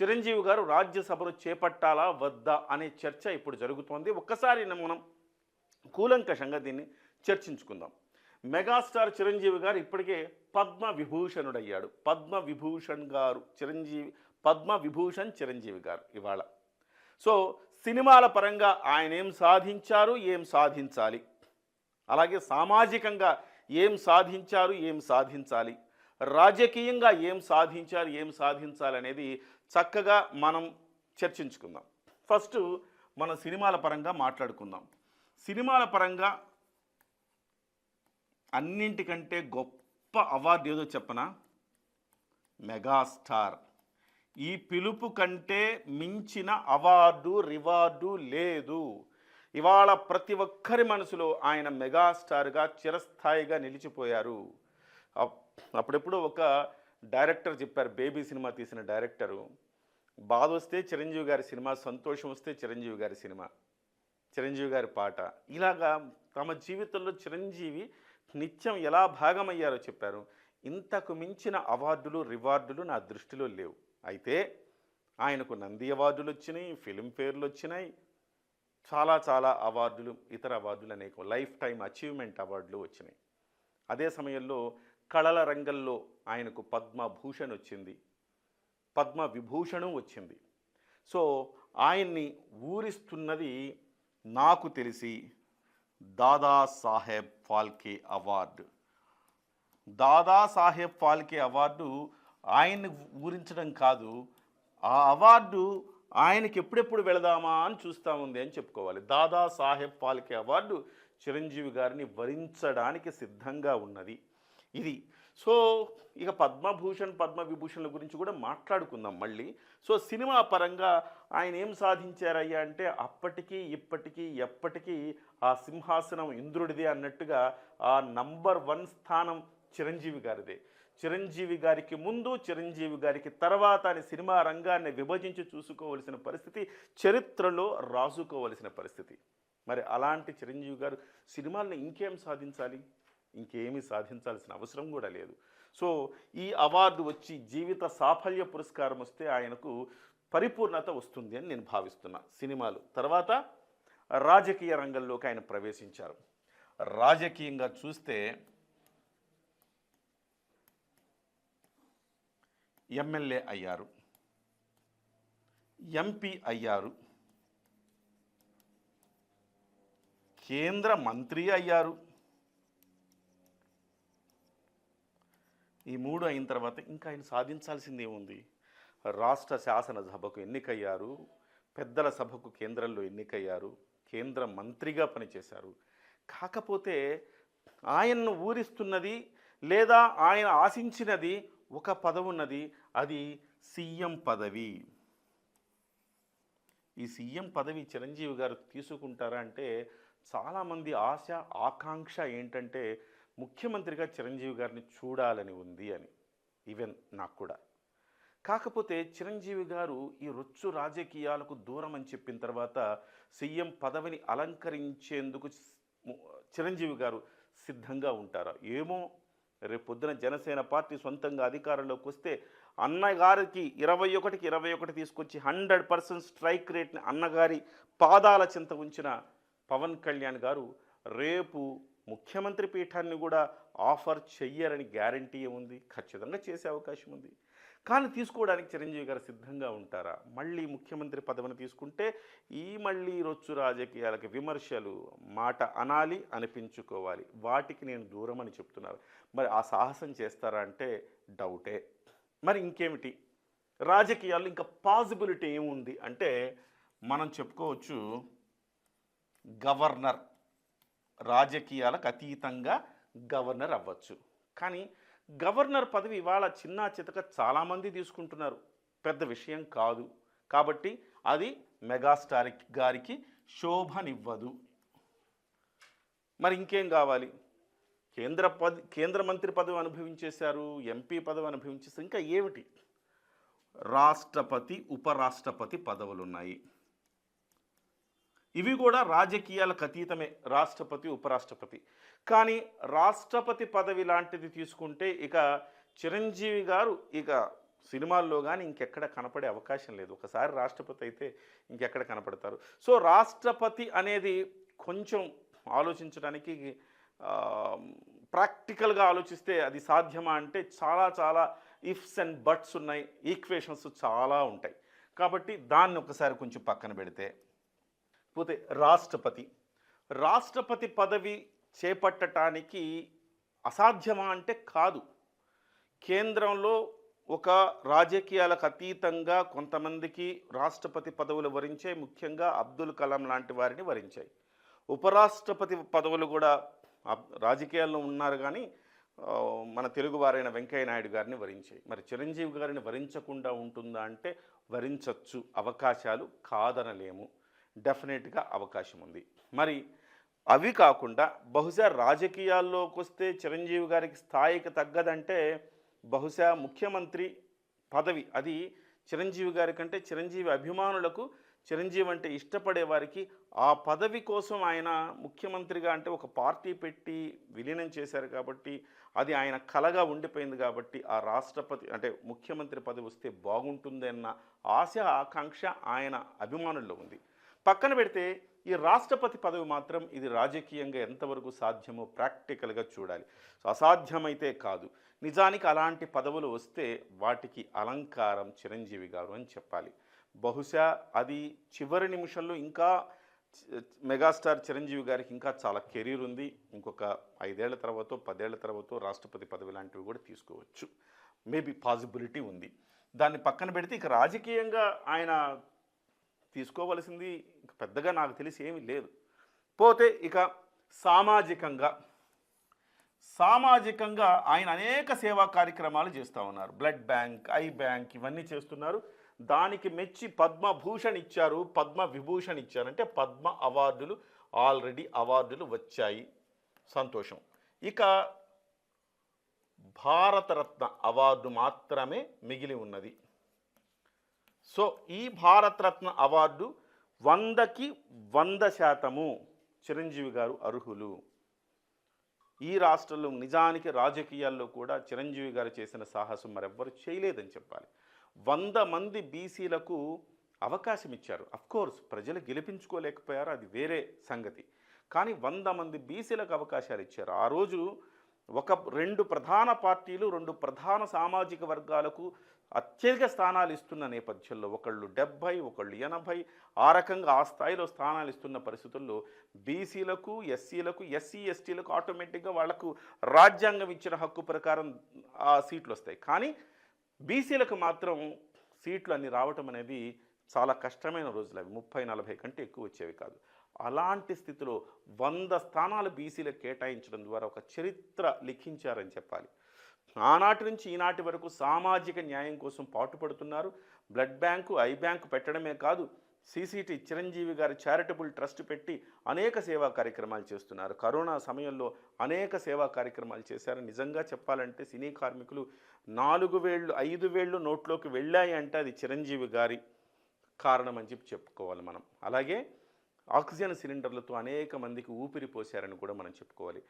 చిరంజీవి గారు రాజ్యసభను చేపట్టాలా వద్దా అనే చర్చ ఇప్పుడు జరుగుతోంది. ఒక్కసారి మనం కూలంకషంగా దీన్ని చర్చించుకుందాం. మెగాస్టార్ చిరంజీవి గారు ఇప్పటికే పద్మ విభూషణుడయ్యాడు పద్మ విభూషణ్ గారు చిరంజీవి పద్మ విభూషణ్ చిరంజీవి గారు ఇవాళ. సో సినిమాల పరంగా ఆయన ఏం సాధించారు ఏం సాధించాలి? అలాగే సామాజికంగా ఏం సాధించారు ఏం సాధించాలి? రాజకీయంగా ఏం సాధించారు ఏం సాధించాలి అనేది చక్కగా మనం చర్చించుకుందాం. ఫస్ట్ మన సినిమాల పరంగా మాట్లాడుకుందాం. సినిమాల పరంగా అన్నింటికంటే గొప్ప అవార్డు ఏదో చెప్పనా? మెగాస్టార్. ఈ పిలుపు కంటే మించిన అవార్డు రివార్డు లేదు. ఇవాళ ప్రతి ఒక్కరి మనసులో ఆయన మెగాస్టార్గా చిరస్థాయిగా నిలిచిపోయారు. అప్- అప్పుడెప్పుడు ఒక డైరెక్టర్ చెప్పారు బేబీ సినిమా తీసిన డైరెక్టరు. బాధ వస్తే చిరంజీవి గారి సినిమా సంతోషం వస్తే చిరంజీవి గారి సినిమా చిరంజీవి గారి పాట. ఇలాగా తమ జీవితంలో చిరంజీవి నిత్యం ఎలా భాగమయ్యారో చెప్పారు. ఇంతకు మించిన అవార్డులు రివార్డులు నా దృష్టిలో లేవు. అయితే ఆయనకు నంది అవార్డులు వచ్చినాయి ఫిలింఫేర్లు వచ్చినాయి. చాలా చాలా అవార్డులు ఇతర అవార్డులు అనేక లైఫ్ టైం అచీవ్మెంట్ అవార్డులు వచ్చినాయి. అదే సమయంలో కళల రంగంలో ఆయనకు పద్మభూషణ్ వచ్చింది. పద్మ విభూషణం వచ్చింది. సో ఆయన్ని ఊరిస్తున్నది నాకు తెలిసి దాదాసాహెబ్ ఫాల్కే అవార్డు. దాదాసాహెబ్ ఫాల్కే అవార్డు ఆయన్ని ఊరించడం కాదు ఆ అవార్డు ఆయనకి ఎప్పుడెప్పుడు వెళదామా అని చూస్తూ ఉంది అని చెప్పుకోవాలి. దాదాసాహెబ్ ఫాల్కే అవార్డు చిరంజీవి గారిని వరించడానికి సిద్ధంగా ఉన్నది. ఇది. సో ఇక పద్మభూషణ్ పద్మవిభూషణ్ల గురించి కూడా మాట్లాడుకుందాం మళ్ళీ. సో సినిమా పరంగా ఆయన ఏం సాధించారయ్యా అంటే అప్పటికీ ఇప్పటికీ ఎప్పటికీ ఆ సింహాసనం ఇంద్రుడిదే అన్నట్టుగా ఆ నంబర్ వన్ స్థానం చిరంజీవి గారిదే. చిరంజీవి గారికి ముందు చిరంజీవి గారికి తర్వాత అని సినిమా రంగాన్ని విభజించి చూసుకోవలసిన పరిస్థితి చరిత్రలో రాసుకోవలసిన పరిస్థితి. మరి అలాంటి చిరంజీవి గారు సినిమాలను ఇంకేం సాధించాలి? ఇంకేమీ సాధించాల్సిన అవసరం కూడా లేదు. సో ఈ అవార్డు వచ్చి జీవిత సాఫల్య పురస్కారం వస్తే ఆయనకు పరిపూర్ణత వస్తుంది అని నేను భావిస్తున్నా. సినిమాలు. తర్వాత రాజకీయ రంగంలోకి ఆయన ప్రవేశించారు. రాజకీయంగా చూస్తే ఎమ్మెల్యే అయ్యారు. ఎంపీ అయ్యారు. కేంద్ర మంత్రి అయ్యారు. ఈ మూడు అయిన తర్వాత ఇంకా ఆయన సాధించాల్సింది ఏముంది రాష్ట్ర శాసనసభకు ఎన్నికయ్యారు పెద్దల సభకు కేంద్రంలో ఎన్నికయ్యారు కేంద్ర మంత్రిగా పనిచేశారు. కాకపోతే ఆయన్ను ఊరిస్తున్నది లేదా ఆయన ఆశించినది ఒక పదవి ఉన్నది అది సీఎం పదవి. ఈ సీఎం పదవి చిరంజీవి గారు తీసుకుంటారా అంటే చాలామంది ఆశ ఆకాంక్ష ఏంటంటే ముఖ్యమంత్రిగా చిరంజీవి గారిని చూడాలని ఉంది అని ఈవెన్ నాకు కూడా. కాకపోతే చిరంజీవి గారు ఈ రొచ్చు రాజకీయాలకు దూరం అని చెప్పిన తర్వాత సీఎం పదవిని అలంకరించేందుకు చిరంజీవి గారు సిద్ధంగా ఉంటారా? ఏమో రేపు పొద్దున జనసేన పార్టీ సొంతంగా అధికారంలోకి వస్తే అన్నగారికి ఇరవై ఒకటికి ఇరవై ఒకటి తీసుకొచ్చి హండ్రెడ్ పర్సెంట్ స్ట్రైక్ రేట్ని అన్నగారి పాదాల చింత ఉంచిన పవన్ కళ్యాణ్ గారు రేపు ముఖ్యమంత్రి పీఠాన్ని కూడా ఆఫర్ చెయ్యరని గ్యారంటీ ఏముంది? ఖచ్చితంగా చేసే అవకాశం ఉంది. కానీ తీసుకోవడానికి చిరంజీవి గారు సిద్ధంగా ఉంటారా? మళ్ళీ ముఖ్యమంత్రి పదవిని తీసుకుంటే ఈ మళ్ళీ రొచ్చు రాజకీయాలకి విమర్శలు మాట అనాలి అనిపించుకోవాలి. వాటికి నేను దూరం అని చెప్తున్నారు. మరి ఆ సాహసం చేస్తారా అంటే డౌటే. మరి ఇంకేమిటి? రాజకీయాల్లో ఇంకా పాసిబిలిటీ ఏముంది? అంటే మనం చెప్పుకోవచ్చు గవర్నర్. రాజకీయాలకు అతీతంగా గవర్నర్ అవ్వచ్చు. కానీ గవర్నర్ పదవి ఇవాళ చిన్న చితక చాలామంది తీసుకుంటున్నారు. పెద్ద విషయం కాదు. కాబట్టి అది మెగాస్టార్ గారికి శోభనివ్వదు. మరి ఇంకేం కావాలి? కేంద్ర పది కేంద్ర మంత్రి పదవి అనుభవించేశారు ఎంపీ పదవి అనుభవించేసారు ఇంకా ఏమిటి? రాష్ట్రపతి ఉపరాష్ట్రపతి పదవులు ఉన్నాయి ఇవి కూడా రాజకీయాలకు అతీతమే రాష్ట్రపతి ఉపరాష్ట్రపతి. కానీ రాష్ట్రపతి పదవి లాంటిది తీసుకుంటే ఇక చిరంజీవి గారు ఇక సినిమాల్లో కానీ ఇంకెక్కడ కనపడే అవకాశం లేదు. ఒకసారి రాష్ట్రపతి అయితే ఇంకెక్కడ కనపడతారు. సో రాష్ట్రపతి అనేది కొంచెం ఆలోచించడానికి ప్రాక్టికల్గా ఆలోచిస్తే అది సాధ్యమా అంటే చాలా చాలా ఇఫ్స్ అండ్ బట్స్ ఉన్నాయి ఈక్వేషన్స్ చాలా ఉంటాయి. కాబట్టి దాన్ని ఒకసారి కొంచెం పక్కన పెడితే పోతే రాష్ట్రపతి. రాష్ట్రపతి పదవి చేపట్టడానికి అసాధ్యమా అంటే కాదు. కేంద్రంలో ఒక రాజకీయాలకు అతీతంగా కొంతమందికి రాష్ట్రపతి పదవులు వరించాయి. ముఖ్యంగా అబ్దుల్ కలాం లాంటి వారిని వరించాయి. ఉపరాష్ట్రపతి పదవులు కూడా రాజకీయాల్లో ఉన్నారు కానీ మన తెలుగువారైన వెంకయ్య నాయుడు గారిని వరించాయి. మరి చిరంజీవి గారిని వరించకుండా ఉంటుందా అంటే వరించవచ్చు అవకాశాలు కాదనలేము. డెఫినెట్గా అవకాశం ఉంది. మరి అవి కాకుండా బహుశా రాజకీయాల్లోకి వస్తే చిరంజీవి గారికి స్థాయికి తగ్గదంటే బహుశా ముఖ్యమంత్రి పదవి అది చిరంజీవి గారి కంటే చిరంజీవి అభిమానులకు చిరంజీవి అంటే ఇష్టపడే వారికి ఆ పదవి కోసం ఆయన ముఖ్యమంత్రిగా అంటే ఒక పార్టీ పెట్టి విలీనం చేశారు కాబట్టి అది ఆయన కలగా ఉండిపోయింది కాబట్టి ఆ రాష్ట్రపతి అంటే ముఖ్యమంత్రి పదవి వస్తే బాగుంటుందన్న ఆశ ఆకాంక్ష ఆయన అభిమానుల్లో ఉంది. పక్కన పెడితే ఈ రాష్ట్రపతి పదవి మాత్రం ఇది రాజకీయంగా ఎంతవరకు సాధ్యమో ప్రాక్టికల్గా చూడాలి. సో అసాధ్యమైతే కాదు. నిజానికి అలాంటి పదవులు వస్తే వాటికి అలంకారం చిరంజీవి గారు అని చెప్పాలి. బహుశా అది చివరి నిమిషంలో ఇంకా మెగాస్టార్ చిరంజీవి గారికి ఇంకా చాలా కెరీర్ ఉంది. ఇంకొక ఐదేళ్ళ తర్వాత పదేళ్ళ తర్వాత రాష్ట్రపతి పదవి లాంటివి కూడా తీసుకోవచ్చు. మేబీ పాసిబిలిటీ ఉంది. దాన్ని పక్కన పెడితే ఇక రాజకీయంగా ఆయన తీసుకోవలసింది పెద్దగా నాకు తెలిసి ఏమీ లేదు. పోతే ఇక సామాజికంగా సామాజికంగా ఆయన అనేక సేవా కార్యక్రమాలు చేస్తూ ఉన్నారు. బ్లడ్ బ్యాంక్ ఐ బ్యాంక్ ఇవన్నీ చేస్తున్నారు. దానికి మెచ్చి పద్మభూషణ్ ఇచ్చారు పద్మ విభూషణ్ ఇచ్చారు. అంటే పద్మ అవార్డులు ఆల్రెడీ అవార్డులు వచ్చాయి. సంతోషం. ఇక భారతరత్న అవార్డు మాత్రమే మిగిలి ఉన్నది. సో ఈ భారతరత్న అవార్డు వందకి వంద శాతము చిరంజీవి గారు అర్హులు. ఈ రాష్ట్రంలో నిజానికి రాజకీయాల్లో కూడా చిరంజీవి గారు చేసిన సాహసం మరెవ్వరు చేయలేదని చెప్పాలి. వంద మంది బీసీలకు అవకాశం ఇచ్చారు. కోర్స్ ప్రజలు గెలిపించుకోలేకపోయారు అది వేరే సంగతి. కానీ వంద మంది బీసీలకు అవకాశాలు ఇచ్చారు. ఆ రోజు ఒక రెండు ప్రధాన పార్టీలు రెండు ప్రధాన సామాజిక వర్గాలకు అత్యధిక స్థానాలు ఇస్తున్న నేపథ్యంలో ఒకళ్ళు డెబ్భై ఒకళ్ళు ఎనభై ఆ రకంగా ఆ స్థాయిలో స్థానాలు ఇస్తున్న పరిస్థితుల్లో బీసీలకు ఎస్సీలకు ఎస్సీ ఎస్టీలకు ఆటోమేటిక్గా వాళ్ళకు రాజ్యాంగం ఇచ్చిన హక్కు ప్రకారం ఆ సీట్లు వస్తాయి. కానీ బీసీలకు మాత్రం సీట్లు అన్ని రావటం అనేది చాలా కష్టమైన రోజులు అవి. ముప్పై నలభై కంటే ఎక్కువ వచ్చేవి కాదు. అలాంటి స్థితిలో వంద స్థానాలు బీసీలకు కేటాయించడం ద్వారా ఒక చరిత్ర లిఖించారని చెప్పాలి. ఆనాటి నుంచి ఈనాటి వరకు సామాజిక న్యాయం కోసం పాటుపడుతున్నారు. బ్లడ్ బ్యాంకు ఐ బ్యాంకు పెట్టడమే కాదు సీసీటీ చిరంజీవి గారి చారిటబుల్ ట్రస్ట్ పెట్టి అనేక సేవా కార్యక్రమాలు చేస్తున్నారు. కరోనా సమయంలో అనేక సేవా కార్యక్రమాలు చేశారు. నిజంగా చెప్పాలంటే సినీ కార్మికులు నాలుగు వేళ్ళు ఐదు వేళ్ళు నోట్లోకి వెళ్ళాయి అంటే అది చిరంజీవి గారి కారణం అని చెప్పి చెప్పుకోవాలి మనం. అలాగే ఆక్సిజన్ సిలిండర్లతో అనేక మందికి ఊపిరి పోశారని కూడా మనం చెప్పుకోవాలి.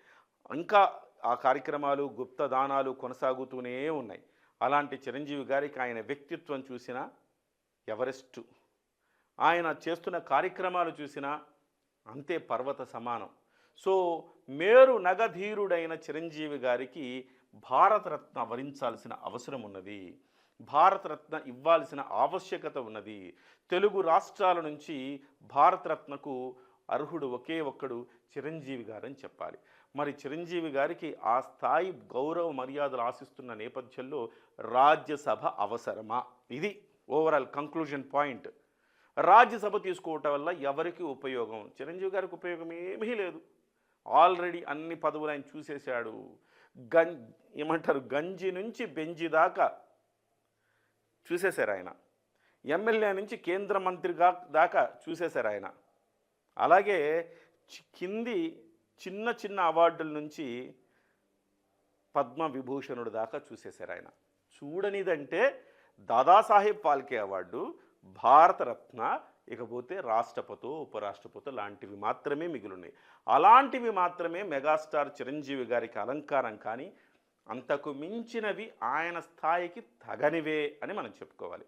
ఇంకా ఆ కార్యక్రమాలు గుప్త దానాలు కొనసాగుతూనే ఉన్నాయి. అలాంటి చిరంజీవి గారికి ఆయన వ్యక్తిత్వం చూసినా ఎవరెస్టు? ఆయన చేస్తున్న కార్యక్రమాలు చూసినా అంతే పర్వత సమానం. సో మేరు నగధీరుడైన చిరంజీవి గారికి భారతరత్న వరించాల్సిన అవసరం ఉన్నది. భారతరత్న ఇవ్వాల్సిన ఆవశ్యకత ఉన్నది. తెలుగు రాష్ట్రాల నుంచి భారతరత్నకు అర్హుడు ఒకే ఒక్కడు చిరంజీవి గారని చెప్పాలి. మరి చిరంజీవి గారికి ఆ స్థాయి గౌరవ మర్యాదలు ఆశిస్తున్న నేపథ్యంలో రాజ్యసభ అవసరమా? ఇది ఓవరాల్ కంక్లూజన్ పాయింట్ రాజ్యసభ తీసుకోవటం వల్ల ఎవరికి ఉపయోగం? చిరంజీవి గారికి ఉపయోగం ఏమీ లేదు. ఆల్రెడీ అన్ని పదవులు ఆయన చూసేశాడు. గం ఏమంటారు? గంజి నుంచి బెంజి దాకా చూసేశారు ఆయన. ఎమ్మెల్యే నుంచి కేంద్ర మంత్రిగా దాకా చూసేశారు ఆయన. అలాగే చి- కింది చిన్న చిన్న అవార్డుల నుంచి పద్మ విభూషణుడు దాకా చూసేశారు ఆయన. చూడనిదంటే దాదాసాహెబ్ ఫాల్కే అవార్డు భారతరత్న ఇకపోతే రాష్ట్రపతో ఉపరాష్ట్రపతో లాంటివి మాత్రమే మిగిలినాయి అలాంటివి మాత్రమే మెగాస్టార్ చిరంజీవి గారికి అలంకారం కానీ అంతకు మించినవి ఆయన స్థాయికి తగనివే అని మనం చెప్పుకోవాలి.